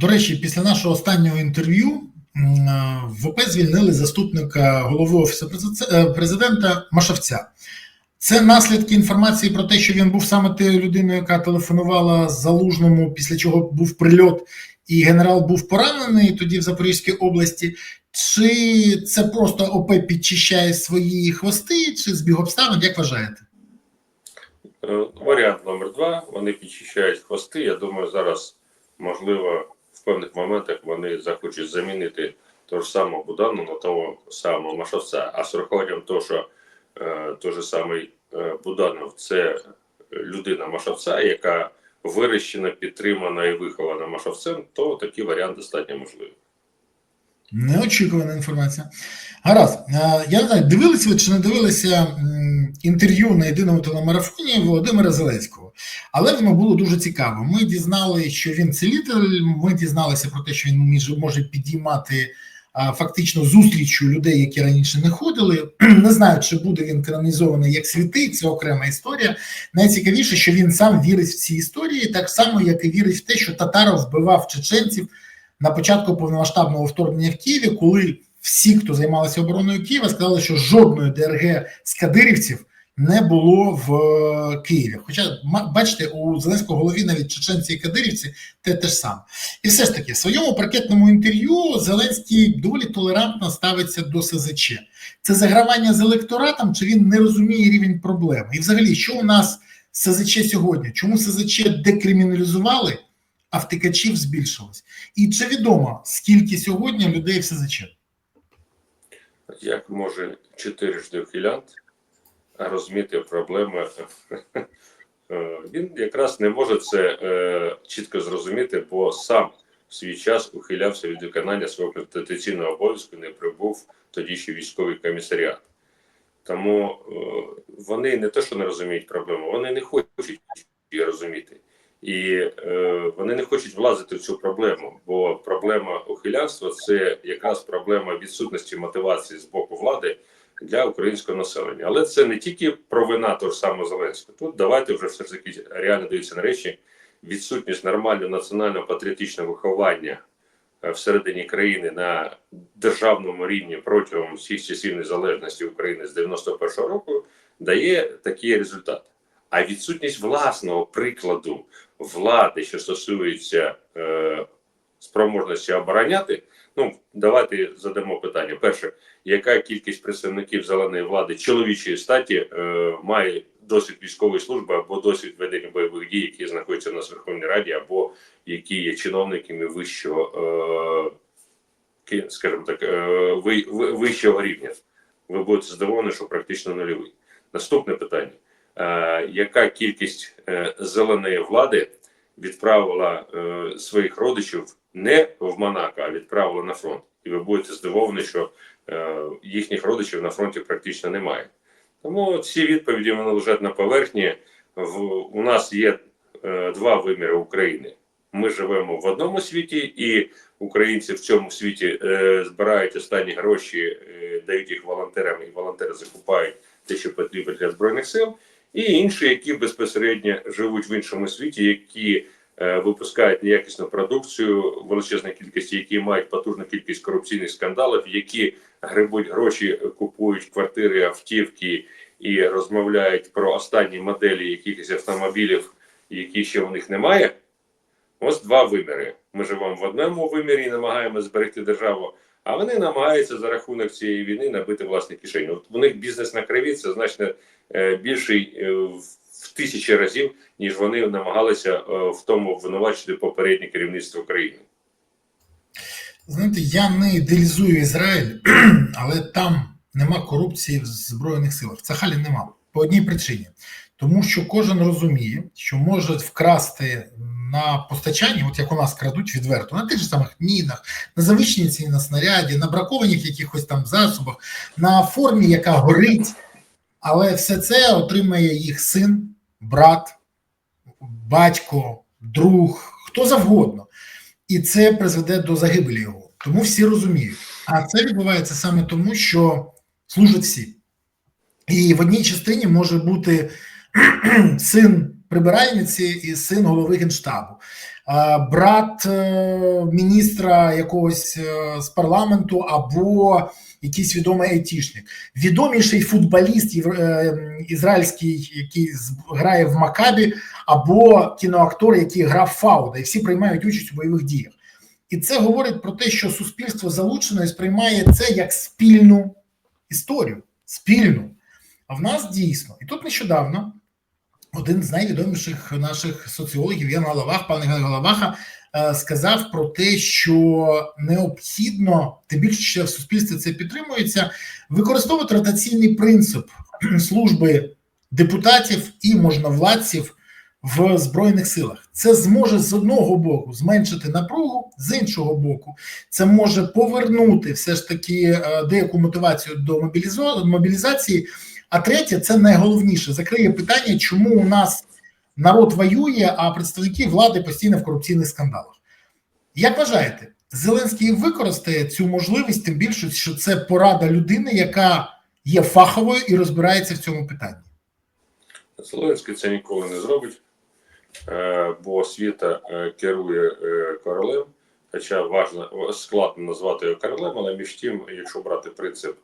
До речі, після нашого останнього інтерв'ю е, в ОП звільнили заступника голови офісу е, президента Машавця. Це наслідки інформації про те, що він був саме тією людиною, яка телефонувала залужному, після чого був прильот, і генерал був поранений тоді в Запорізькій області. Чи це просто ОП підчищає свої хвости, чи збіг обставин? Як вважаєте? Е, Варіант номер два. Вони підчищають хвости. Я думаю, зараз можливо певних моментах вони захочуть замінити того ж самого Будану на того самого Машовця. А з урахуванням того, що е, той же самий е, Буданов це людина Машовця, яка вирощена, підтримана і вихована Машовцем, то такий варіант достатньо можливий. Неочікувана інформація. Гаразд. Е, Я не знаю, дивилися ви чи не дивилися інтерв'ю на єдиному телемарафоні Володимира Зеленського, але воно було дуже цікаво. Ми дізналися, що він цілитель. Ми дізналися про те, що він може підіймати а, фактично зустрічю людей, які раніше не ходили. Не знаю, чи буде він канонізований як святий, це окрема історія. Найцікавіше, що він сам вірить в ці історії, так само, як і вірить в те, що Татаров вбивав чеченців на початку повномасштабного вторгнення в Києві, коли всі, хто займалися обороною Києва, сказали, що жодної ДРГ з кадирівців не було в е, Києві. Хоча бачите, у Зеленського голові навіть чеченці і кадирівці те те ж саме. І все ж таки, в своєму паркетному інтерв'ю Зеленський доволі толерантно ставиться до СЗЧ. Це загравання з електоратом, чи він не розуміє рівень проблеми? І взагалі, що у нас СЗЧ сьогодні? Чому СЗЧ декриміналізували, а втикачів збільшилось? І чи відомо, скільки сьогодні людей в СЗЧ? Як може чотирижди ухилянт розуміти проблеми? Е, Він якраз не може це е, чітко зрозуміти, бо сам в свій час ухилявся від виконання свого конституційного обов'язку, не прибув тоді ще військовий комісаріат. Тому е, вони не те, що не розуміють проблему, вони не хочуть її розуміти. І е, вони не хочуть влазити в цю проблему, бо проблема ухилянства це якраз проблема відсутності мотивації з боку влади для українського населення. Але це не тільки провина того ж самого Зеленського. Тут давайте вже все ж таки реально дивитися на речі. Відсутність нормального національного патріотичного виховання е, всередині країни на державному рівні протягом всіх часів незалежності України з 91-го року дає такий результат. А відсутність власного прикладу влади, що стосується е, спроможності обороняти. Ну, давайте задамо питання. Перше, яка кількість представників зеленої влади чоловічої статі е, має досвід військової служби або досвід ведення бойових дій, які знаходяться на Верховній Раді, або які є чиновниками вищого, е, скажімо так, е, ви, ви- вищого рівня? Ви будете здивовані, що практично нульовий. Наступне питання: яка кількість е, зеленої влади відправила е, своїх родичів не в Монако, а відправила на фронт? І ви будете здивовані, що е, їхніх родичів на фронті практично немає. Тому ці відповіді вони лежать на поверхні. У нас є е, два виміри України. Ми живемо в одному світі, і українці в цьому світі е, збирають останні гроші, е, дають їх волонтерам, і волонтери закупають те, що потрібно для збройних сил. І інші, які безпосередньо живуть в іншому світі, які е, випускають неякісну продукцію, величезна кількість, які мають потужну кількість корупційних скандалів, які грибуть гроші, купують квартири, автівки і розмовляють про останні моделі якихось автомобілів, які ще у них немає. Ось два виміри. Ми живемо в одному вимірі і намагаємося зберегти державу, а вони намагаються за рахунок цієї війни набити власні кишені. От у них бізнес на криві це значно е, більший е, в- тисячі разів, ніж вони намагалися е, в тому обвинувачити попереднє керівництво країни. Знаєте, я не ідеалізую Ізраїль, але там нема корупції в Збройних силах. В Цахалі нема. По одній причині. Тому що кожен розуміє, що може вкрасти на постачанні, от як у нас крадуть відверто, на тих же самих мінах, на завищеній ціні на снаряді, на бракованих якихось там засобах, на формі, яка горить. Але все це отримає їх син, брат, батько, друг, хто завгодно і це призведе до загибелі його. Тому всі розуміють. А це відбувається саме тому, що служать всі. І в одній частині може бути син прибиральниці і син голови генштабу. брат е, міністра якогось е, з парламенту або якийсь відомий айтішник. Відоміший футболіст е, ізраїльський, який грає в Макабі, або кіноактор, який грав Фауда, і всі приймають участь у бойових діях. І це говорить про те, що суспільство залучено і сприймає це як спільну історію. Спільну. А в нас дійсно, і тут нещодавно один з найвідоміших наших соціологів Ян Галавах, пан Галаваха, е, сказав про те, що необхідно, тим більше що в суспільстві це підтримується, використовувати ротаційний принцип служби депутатів і можновладців в збройних силах. Це зможе з одного боку зменшити напругу, з іншого боку, це може повернути все ж таки е, деяку мотивацію до мобілізації. А третє, це найголовніше, закриє питання, чому у нас народ воює, а представники влади постійно в корупційних скандалах. Як вважаєте, Зеленський використає цю можливість, тим більше, що це порада людини, яка є фаховою і розбирається в цьому питанні. Зеленський це ніколи не зробить, е, бо світа е, керує е, королем. Хоча важно складно назвати його королем, але між тим, якщо брати принцип,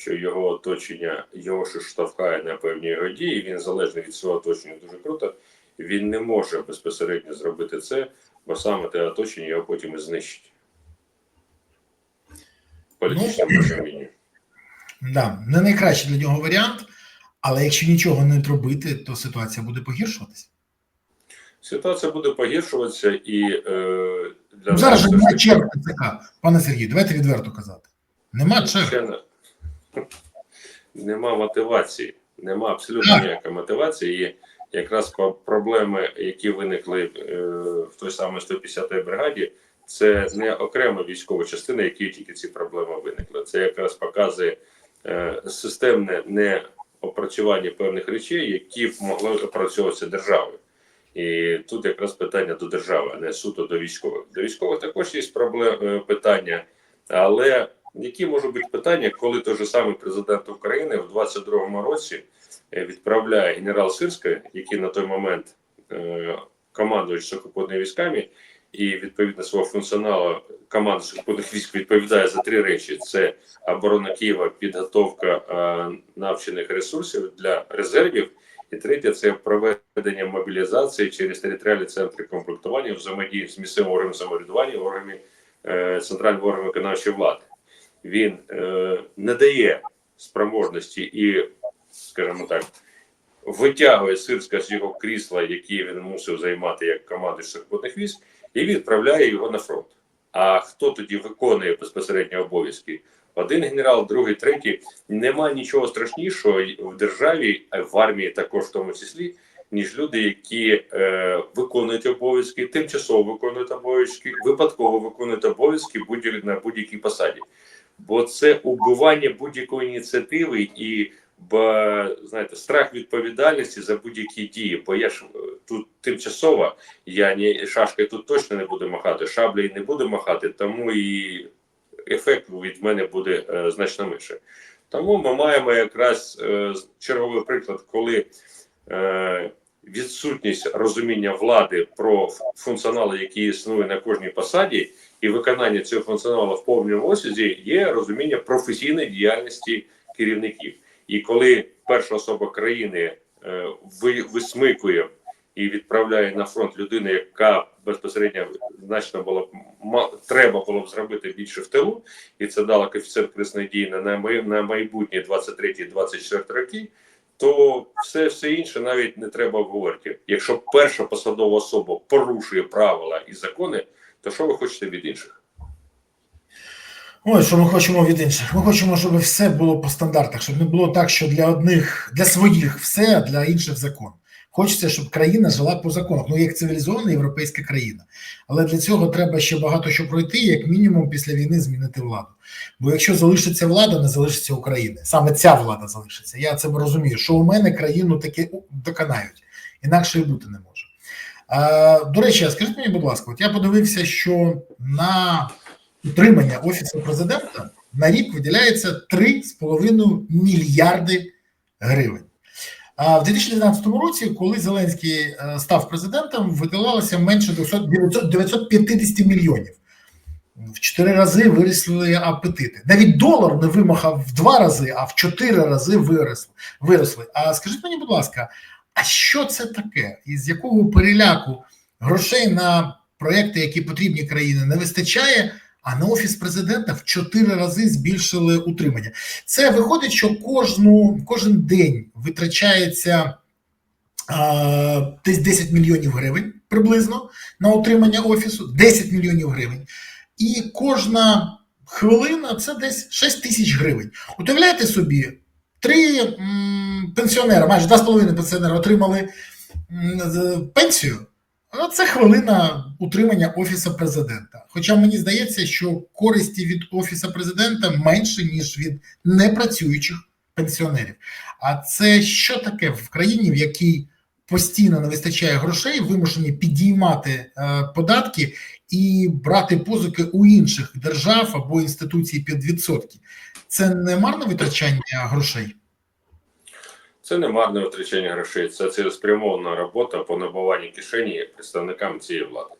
що його оточення його ж штовхає на певні його дії, він залежний від свого оточення дуже круто. Він не може безпосередньо зробити це, бо саме те оточення його потім і знищить. Політичному розумінні. Да, не найкращий для нього варіант, але якщо нічого не робити, то ситуація буде погіршуватися. Ситуація буде погіршуватися і е, для Ну, зараз же нас немає все ж черг ТЦК, пане Сергію, давайте відверто казати. Нема черг. Не- Нема мотивації, нема абсолютно ніякої мотивації. І якраз проблеми, які виникли е, в той самій 150-й бригаді, це не окрема військова частина, які тільки ці проблеми виникли. Це якраз показує е, системне неопрацювання певних речей, які б могли опрацьовуватися державою. І тут якраз питання до держави, а не суто до військових. До військових також є проблем, е, питання, але які можуть бути питання, коли той же самий президент України в 22-му році е, відправляє генерал Сирська, який на той момент е, командуючи сухопутними військами, і відповідно свого функціоналу команда сухопутних військ відповідає за три речі: це оборона Києва, підготовка е, навчених ресурсів для резервів. І третє це проведення мобілізації через територіальні центри комплектування взаємодії з місцевим органом самоврядування, органами е, центрального органу виконавчої влади. Він е, не дає спроможності і, скажімо так, витягує Сирська з його крісла, які він мусив займати як командир сухопутних військ, і відправляє його на фронт. А хто тоді виконує безпосередньо обов'язки? Один генерал, другий, третій. Нема нічого страшнішого в державі, а в армії також в тому числі, ніж люди, які е, виконують обов'язки, тимчасово виконують обов'язки, випадково виконують обов'язки будь на будь-якій посаді. Бо це убивання будь-якої ініціативи і знаєте, страх відповідальності за будь-які дії. Бо я ж е, тут тимчасово, я ні шашкою тут точно не буду махати, шаблею не буду махати, тому і ефект від мене буде е, значно менше. Тому ми маємо якраз е, черговий приклад, коли е, відсутність розуміння влади про функціонали, які існує на кожній посаді, і виконання цього функціоналу в повному осязі є розуміння професійної діяльності керівників. І коли перша особа країни е, ви, висмикує і відправляє на фронт людину, яка безпосередньо значно було б треба було б зробити більше в тилу, і це дало коефіцієнт корисної дії на майбутнє 23-24 роки, то все, все інше навіть не треба обговорити. Якщо перша посадова особа порушує правила і закони, то що ви хочете від інших? Ой, що ми хочемо від інших? Ми хочемо, щоб все було по стандартах, щоб не було так, що для одних, для своїх все, а для інших закон. Хочеться, щоб країна жила по законах. Ну, як цивілізована європейська країна. Але для цього треба ще багато що пройти, як мінімум після війни змінити владу. Бо якщо залишиться влада, не залишиться України. Саме ця влада залишиться. Я це розумію, що у мене країну таки доконають, інакше і бути не може. До речі, скажіть мені, будь ласка, от я подивився, що на утримання офісу президента на рік виділяється 3,5 мільярди гривень. А в 2019 році, коли Зеленський е, став президентом, видавалося менше 200 900 950 мільйонів. В чотири рази виросли апетити. Навіть долар не вимахав в два рази, а в чотири рази виросли. виросли. А скажіть мені, будь ласка, а що це таке? Із якого переляку грошей на проекти, які потрібні країні, не вистачає? А на офіс президента в чотири рази збільшили утримання. Це виходить, що кожну кожен день витрачається а, десь 10 мільйонів гривень приблизно на утримання офісу, 10 мільйонів гривень. І кожна хвилина це десь 6 тисяч гривень. Уявляєте собі, три м, пенсіонера, майже 2,5 пенсіонера отримали м, пенсію. А це хвилина утримання офісу президента. Хоча мені здається, що користі від офісу президента менше ніж від непрацюючих пенсіонерів. А це що таке в країні, в якій постійно не вистачає грошей, вимушені підіймати е, податки і брати позики у інших держав або інституцій під відсотки? Це не марне витрачання грошей. Це не марне витрачання грошей, це цілеспрямована робота по набуванню кишені представникам цієї влади.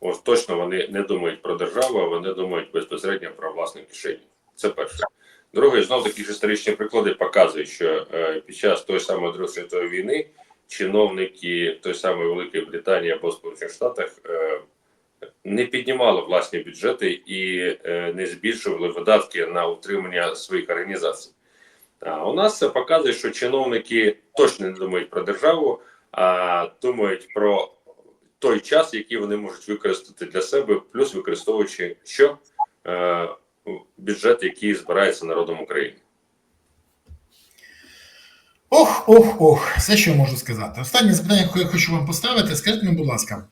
Ось точно вони не думають про державу, а вони думають безпосередньо про власну кишені. Це перше. Друге, знов такі ж історичні приклади показують, що е, під час тої самої Другої світової війни чиновники той самої Великої Британії або Сполучених Штатах е, не піднімали власні бюджети і е, не збільшували видатки на утримання своїх організацій. У нас це показує, що чиновники точно не думають про державу, а думають про той час, який вони можуть використати для себе, плюс використовуючи що е, бюджет, який збирається народом України. Ох, ох, ох, все, що я можу сказати. Останнє запитання, яке я хочу вам поставити. Скажіть мені, будь ласка,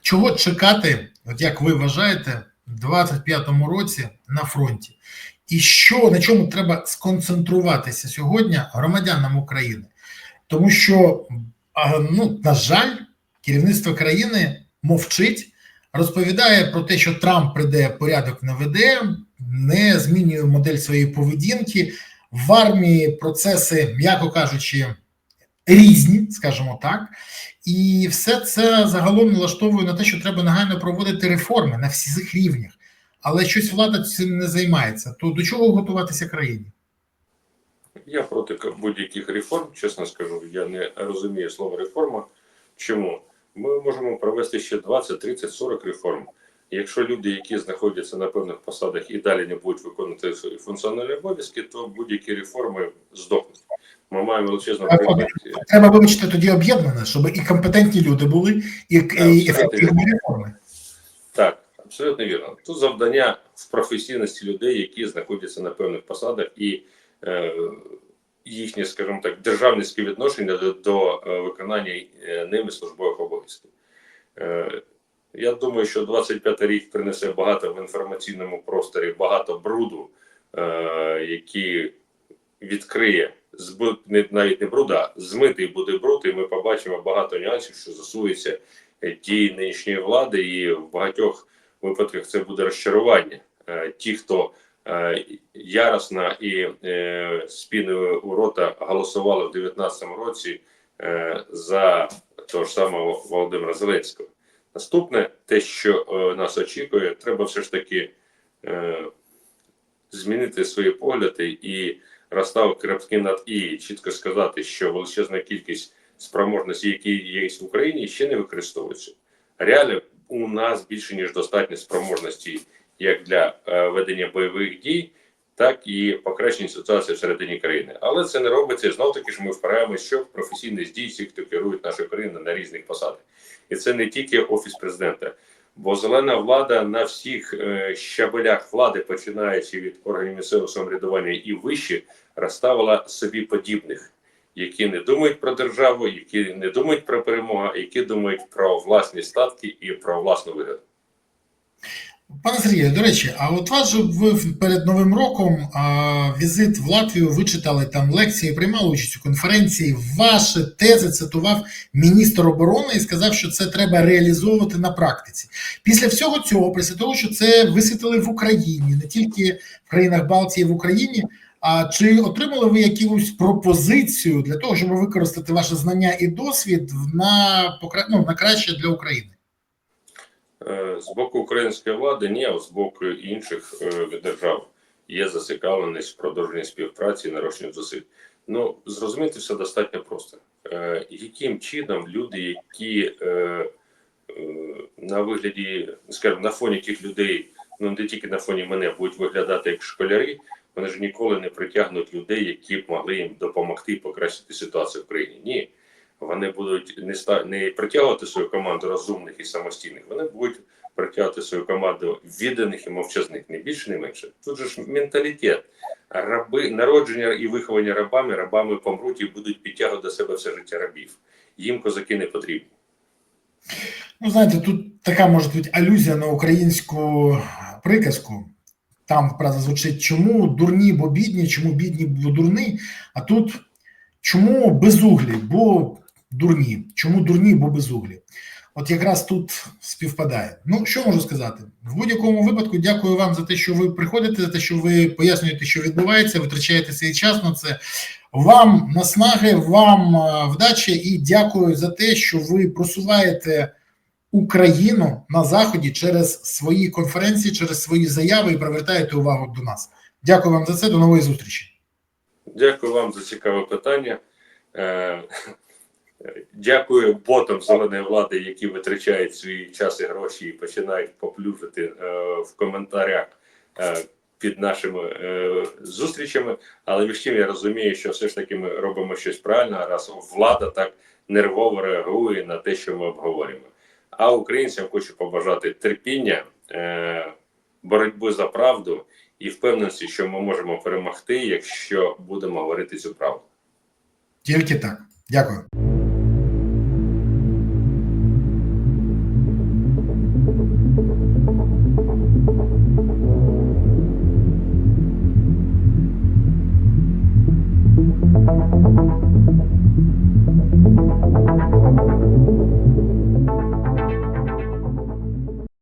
чого чекати, от як ви вважаєте, в 25-му році на фронті? І що на чому треба сконцентруватися сьогодні громадянам України? Тому що, ну, на жаль, керівництво країни мовчить, розповідає про те, що Трамп прийде, порядок не веде, не змінює модель своєї поведінки. В армії процеси, м'яко кажучи, різні, скажімо так, і все це загалом налаштовує на те, що треба негайно проводити реформи на всіх рівнях. Але щось влада цим не займається. То до чого готуватися країні? Я проти будь-яких реформ, чесно скажу, я не розумію слово реформа. Чому? Ми можемо провести ще 20, 30, 40 реформ. Якщо люди, які знаходяться на певних посадах і далі не будуть виконувати свої функціональні обов'язки, то будь-які реформи здохнуть. Ми маємо величезну. Треба вибачте тоді об'єднане, щоб і компетентні люди були, і, і ефективні реформи. Так, абсолютно вірно. Тут завдання в професійності людей, які знаходяться на певних посадах, і е, їхнє, скажімо так, державне співвідношення до, до е, виконання е, ними службових обов'язків. Е, я думаю, що 25 рік принесе багато в інформаційному просторі, багато бруду, е, який відкриє збу- навіть не бруда, змитий буде бруд, і ми побачимо багато нюансів, що стосується е, дій нинішньої влади, і в багатьох випадках це буде розчарування. Е, Ті, хто е, яростно і е, з піною у рота голосували в 2019 році за того ж самого Володимира Зеленського. Наступне, те, що нас очікує, треба все ж таки змінити свої погляди і розставити крапки над і чітко сказати, що величезна кількість спроможності, які є в Україні, ще не використовуються. Реально у нас більше ніж достатньо спроможності як для е, ведення бойових дій, так і покращення ситуації всередині країни. Але це не робиться знов таки ж ми впираємося, що в професійність дій хто керують нашою країною на різних посадах. І це не тільки офіс президента. Бо зелена влада на всіх е, щабелях влади, починаючи від органів місцевого самоврядування і вище, розставила собі подібних, які не думають про державу, які не думають про перемогу, які думають про власні статки і про власну вигоду. Пане Сергію, до речі, а от вас же ви перед Новим роком а, візит в Латвію вичитали там лекції, приймали участь у конференції. Ваші тези цитував міністр оборони і сказав, що це треба реалізовувати на практиці. Після всього цього, після того, що це висвітлили в Україні, не тільки в країнах Балтії, в Україні. А чи отримали ви якусь пропозицію для того, щоб використати ваше знання і досвід на ну, на краще для України? Е, З боку української влади, ні, а з боку інших е, держав є зацікавленість в продовженні співпраці і нарощенні зусиль. Ну, зрозуміти все достатньо просто. Е, Яким чином люди, які на вигляді, скажімо, на фоні тих людей, ну не тільки на фоні мене, будуть виглядати як школярі, вони ж ніколи не притягнуть людей, які б могли їм допомогти покращити ситуацію в країні. Ні. Вони будуть не ста не притягувати свою команду розумних і самостійних. Вони будуть притягувати свою команду відданих і мовчазних, не більше, не менше. Тут же ж менталітет. Раби народження і виховання рабами, рабами помруть і будуть підтягувати до себе все життя рабів. Їм козаки не потрібні. Ну, знаєте, тут така може бути алюзія на українську приказку. Там фраза звучить: чому дурні, бо бідні, чому бідні, бо дурні. А тут чому безуглі, бо дурні, чому дурні, бо безуглі. От якраз тут співпадає. Ну, що можу сказати? В будь-якому випадку дякую вам за те, що ви приходите, за те, що ви пояснюєте, що відбувається, витрачаєте свій час на це. Вам наснаги, вам е, вдачі і дякую за те, що ви просуваєте Україну на заході через свої конференції, через свої заяви і привертаєте увагу до нас. Дякую вам за це. До нової зустрічі. Дякую вам за цікаве питання. Е, Дякую ботам зеленої влади, які витрачають свій час і гроші і починають поплюжити е, в коментарях е, під нашими зустрічами. Але між тим я розумію, що все ж таки ми робимо щось правильно, раз влада так нервово реагує на те, що ми обговорюємо. А українцям хочу побажати терпіння, е, боротьби за правду і впевненості, що ми можемо перемогти, якщо будемо говорити цю правду. Тільки так. Дякую.